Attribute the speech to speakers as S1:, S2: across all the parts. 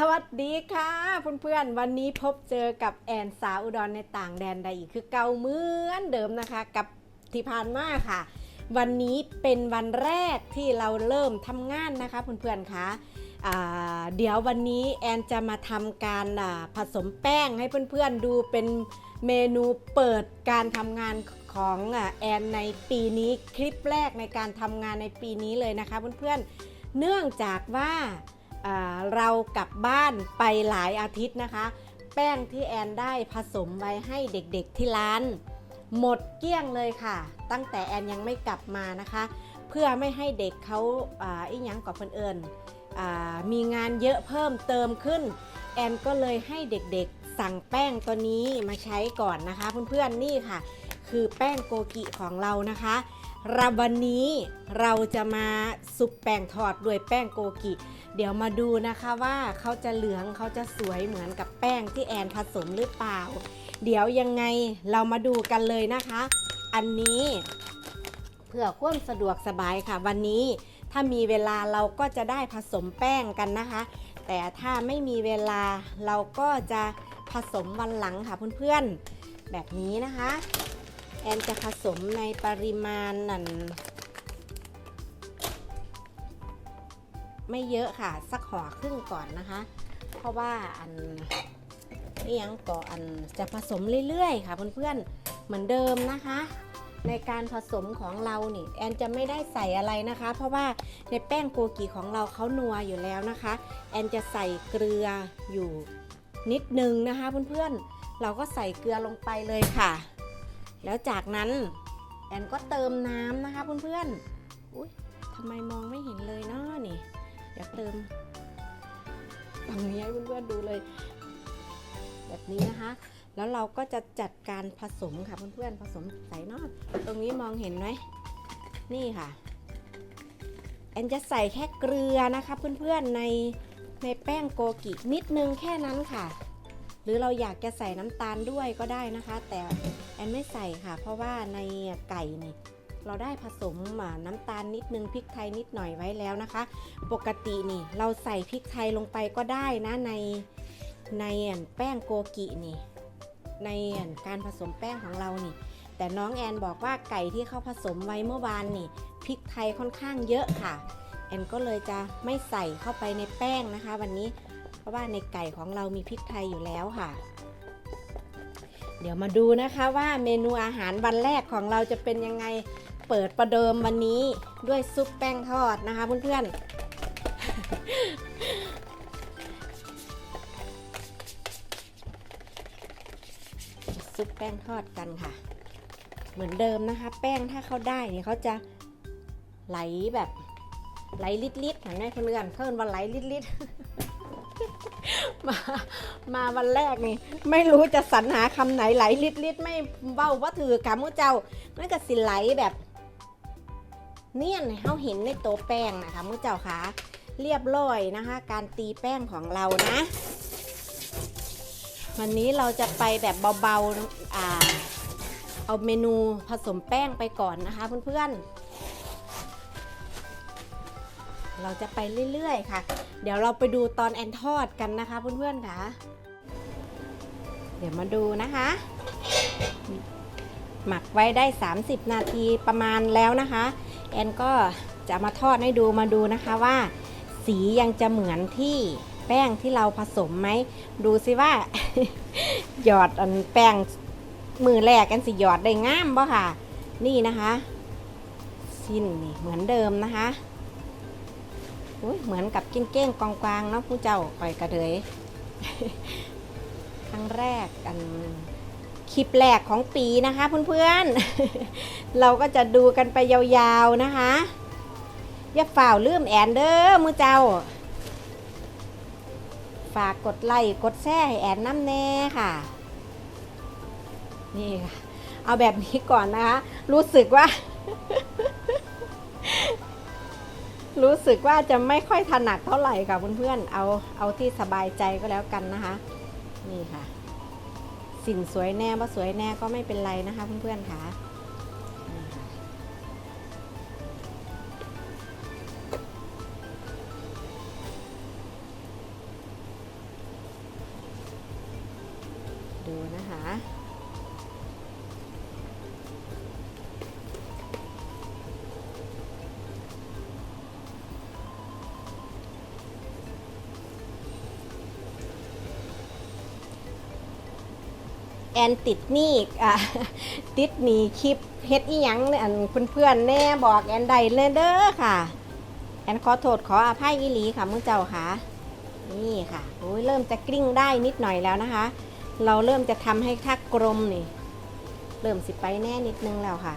S1: สวัสดีค่ะเพื่อนๆวันนี้พบเจอกับแอนสาวอุดรในต่างแดนใดอีกคือเก่าเหมือนเดิมนะคะ กับที่ผ่านมาค่ะ วันนี้เป็นวันแรกที่เราเริ่มทำงานนะคะเพื่อนๆคะอ่าเดี๋ยววันนี้แอนจะมาทำการผสมแป้งให้เพื่อนๆดูเป็นเมนูเปิดการทำงานของแอนในปีนี้คลิปแรกในการทำงานในปีนี้เลยนะคะเพื่อนๆเนื่องจากว่า เรากลับบ้านไปหลายอาทิตย์นะคะ แป้งที่แอนได้ผสมไว้ให้เด็กๆที่ร้าน หมดเกลี้ยงเลยค่ะ ตั้งแต่แอนยังไม่กลับมานะคะ เพื่อไม่ให้เด็กเขาอีหยังกับเพื่อนเอิญมีงานเยอะเพิ่มเติมขึ้น แอนก็เลยให้เด็กๆสั่งแป้งตัวนี้มาใช้ก่อนนะคะ เพื่อนๆนี่ค่ะ คือแป้งโกกิของเรานะคะ ระวันนี้เราจะมาซุปแป้งทอดด้วยแป้งโกกิ เดี๋ยวมาดูนะคะว่าเขาจะเหลืองเขาจะสวยเหมือนกับแป้งที่แอนผสมหรือเปล่า เดี๋ยวยังไงเรามาดูกันเลยนะคะ อันนี้เพื่อความสะดวกสบายค่ะ วันนี้ถ้ามีเวลาเราก็จะได้ผสมแป้งกันนะคะ แต่ถ้าไม่มีเวลาเราก็จะผสมวันหลังค่ะเพื่อนๆแบบนี้นะคะ แอนจะผสมในปริมาณนั่นไม่เยอะค่ะ สักห่อครึ่งก่อนนะคะ เพราะว่าอันนี่ยังก่ออันจะผสมเรื่อยๆ ค่ะเพื่อนๆเหมือนเดิมนะคะ ในการผสมของเรานี่แอนจะไม่ได้ใส่อะไรนะคะ เพราะว่าในแป้งโกกิของเราเขานัวอยู่แล้วนะคะ แอนจะใส่เกลืออยู่นิดนึงนะคะเพื่อนๆเราก็ใส่เกลือลงไปเลยค่ะ แล้วจากนั้นแอนก็เติมน้ำนะคะเพื่อนๆอุ้ยทำไมมองไม่เห็นเลยเนาะนี่เดี๋ยวเติมฝั่งนี้ให้เพื่อนๆดูเลย แบบนี้นะคะ แล้วเราก็จะจัดการผสมค่ะเพื่อนๆผสมใส่นอดตรงนี้มองเห็นไหมนี่ค่ะแอนจะใส่แค่เกลือนะคะเพื่อนๆในในแป้งโกกินิดนึงแค่นั้นค่ะ หรือเราอยากจะใส่น้ำตาลด้วยก็ได้นะคะ แต่แอนไม่ใส่ค่ะ เพราะว่าในไก่นี่เราได้ผสมน้ำตาลนิดนึงพริกไทยนิดหน่อยไว้แล้วนะคะ ปกตินี่เราใส่พริกไทยลงไปก็ได้นะในในอันแป้งโกกินี่ในอันการผสมแป้งของเรานี่ แต่น้องแอนบอกว่าไก่ที่เขาผสมไว้เมื่อวานนี่พริกไทยค่อนข้างเยอะค่ะ แอนก็เลยจะไม่ใส่เข้าไปในแป้งนะคะ วันนี้ ราะว่าในไก่ของเรามีพริกไทยอยู่แล้วค่ะ เดี๋ยวมาดูนะคะว่าเมนูอาหารวันแรกของเราจะเป็นยังไงเปิดประเดิมวันนี้ด้วยซุปแป้งทอดนะคะเพื่อนๆซุปแป้งทอดกันค่ะ เหมือนเดิมนะคะ แป้งถ้าเขาได้เนี่ยเขาจะไหลแบบไหลลิดๆเห็นไหมเพื่อนเขาเรียกว่าไหลลิดๆ มา มาวันแรกนี่ ไม่รู้จะสรรหาคำไหนไหลลิดๆไม่เบ้าว่าถือกามุเจ้ามันก็สิไหลแบบ เนียนให้เขาเห็นในโต๊ะแป้งนะคะมุเจ้าคะเรียบร้อยนะคะ การตีแป้งของเรานะ วันนี้เราจะไปแบบเบาๆอ่าเอาเมนูผสมแป้งไปก่อนนะคะเพื่อนๆ เราจะไปเรื่อยๆ ค่ะ เดี๋ยวเราไปดูตอนแอนทอดกันนะคะเพื่อนๆค่ะ เดี๋ยวมาดูนะคะ หมักไว้ได้ 30 นาทีประมาณแล้วนะคะ แอนก็จะมาทอดให้ดูมาดูนะคะว่า สียังจะเหมือนที่แป้งที่เราผสมไหม ดูสิว่า หยอดอันแป้งมือแรกกันสิหยอดได้งามบ่ค่ะ นี่นะคะ สิ้นนี่เหมือนเดิมนะคะ อุ๊ยเหมือนกับกิ้งเก้งกองกวางเนาะผู้เจ้าปล่อยกระเดยครั้งแรกอันคลิปแรกของปีนะคะเพื่อนๆ เราก็จะดูกันไปยาวๆนะคะ อย่าฝ่าวลืมแอนเด้อมือเจ้า ฝากกดไลค์กดแชร์ให้แอนน้ำแน่ค่ะ นี่ค่ะ เอาแบบนี้ก่อนนะคะ รู้สึกว่า รู้สึกว่าจะไม่ค่อยถนัดเท่าไหร่ค่ะเพื่อนๆ เอาเอาที่สบายใจก็แล้วกันนะคะ นี่ค่ะ สิ่งสวยแน่ว่าสวยแน่ก็ไม่เป็นไรนะคะเพื่อนๆค่ะ แอนติดหนี้อะติดหนีคลิปเฮ็ดอีหยังเนี่ยอันเพื่อนๆแน่บอกแอนใดเลยเด้อค่ะ แอนขอโทษขออภัยอีหลีค่ะมึงเจ้าค่ะ นี่ค่ะโอ้ยเริ่มจะกลิ้งได้นิดหน่อยแล้วนะคะ เราเริ่มจะทำให้ทักกลมนี่ เริ่มสิไปแน่นิดนึงแล้วค่ะ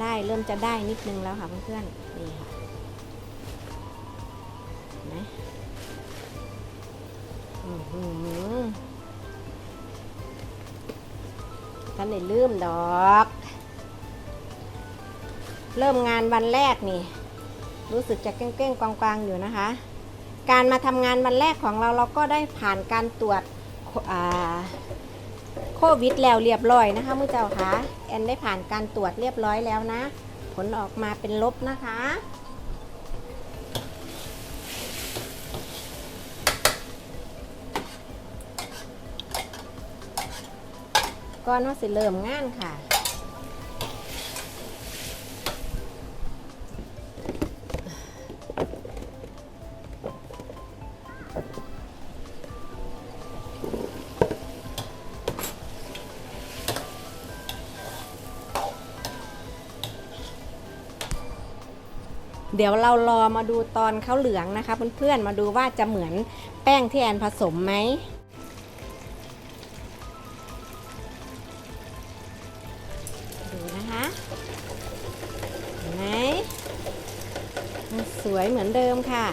S1: ได้เริ่มจะได้นิดนึงแล้วค่ะเพื่อนๆนี่ค่ะเห็นไหมอื้อ ท่านได้ลืมดอก เริ่มงานวันแรกนี่ รู้สึกจะเก้งๆกวางๆอยู่นะคะ การมาทำงานวันแรกของเราเราก็ได้ผ่านการตรวจโคอ่าโควิดแล้วเรียบร้อยนะคะมือเจ้าคะแอนได้ผ่านการตรวจเรียบร้อยแล้วนะ ผลออกมาเป็นลบนะคะ ก่อนว่าสิเริ่มงานค่ะเดี๋ยวเรารอมาดูตอนเขาเหลืองนะคะเพื่อนๆมาดูว่าจะเหมือนแป้งที่แอนผสมไหม สวยเหมือนเดิมค่ะ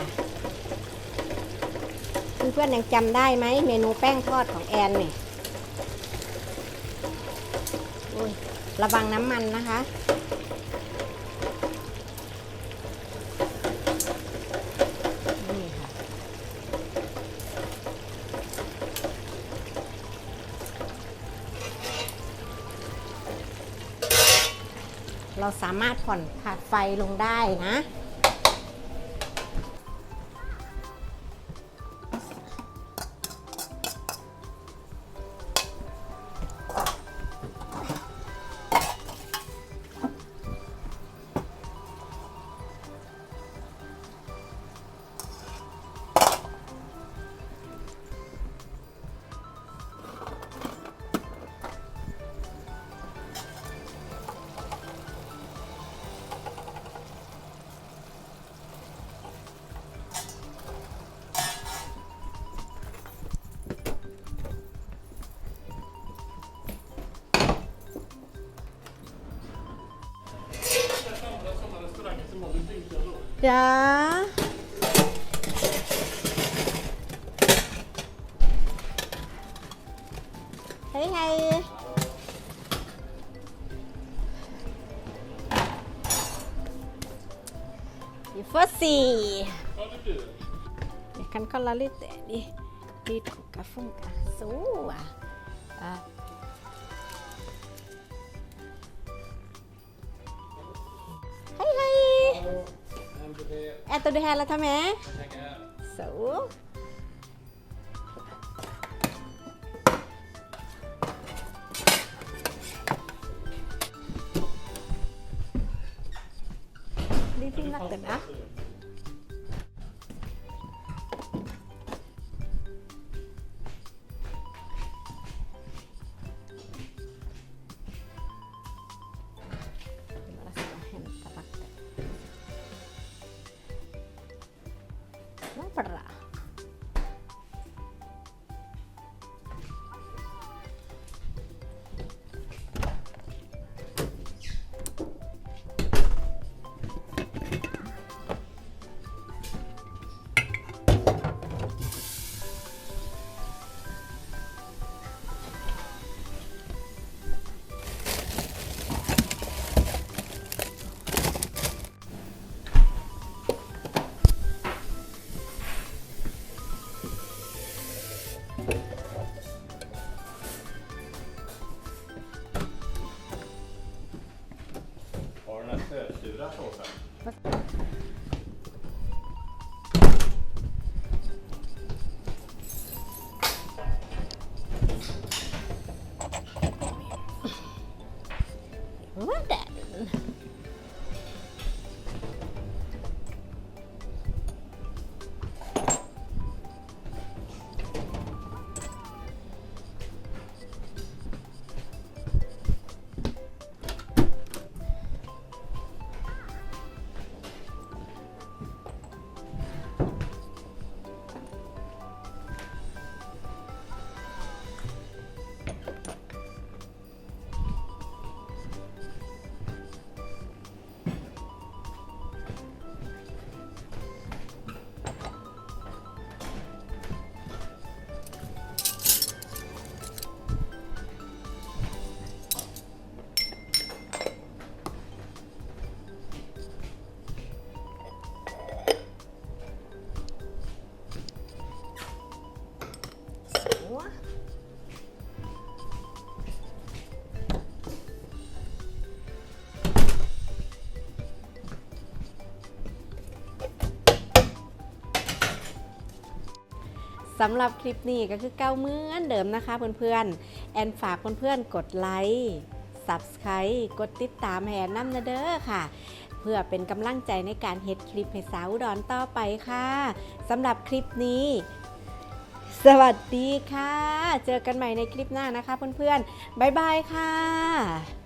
S1: เพื่อนๆยังจำได้ไหมเมนูแป้งทอดของแอนเนี่ยระวังน้ำมันนะคะ นี่ค่ะ เราสามารถผ่อนผัดไฟลงได้นะ จ้าเฮ้ยไงอีฟอสี่เดี๋ยวกันก็ละลิตแต่ดิลิตกับฟุ้งกับสู้อะ แอนตัวแทนแล้วทำไหมสู้รีบรีบนักเต็มนะ
S2: faktura så sen.
S1: ำหรับคลิปนี้ก็คือเก้าเหมือนเดิมนะคะเพื่อนๆ แอนฝากเพื่อนๆกดไลค์ Subscribe กดติดตามแหนน้ำนะเด้อค่ะ เพื่อเป็นกำลังใจในการเฮ็ดคลิปให้สาวอุดอนต่อไปค่ะสำหรับคลิปนี้ สวัสดีค่ะ เจอกันใหม่ในคลิปหน้านะคะเพื่อนๆบ๊ายบายค่ะ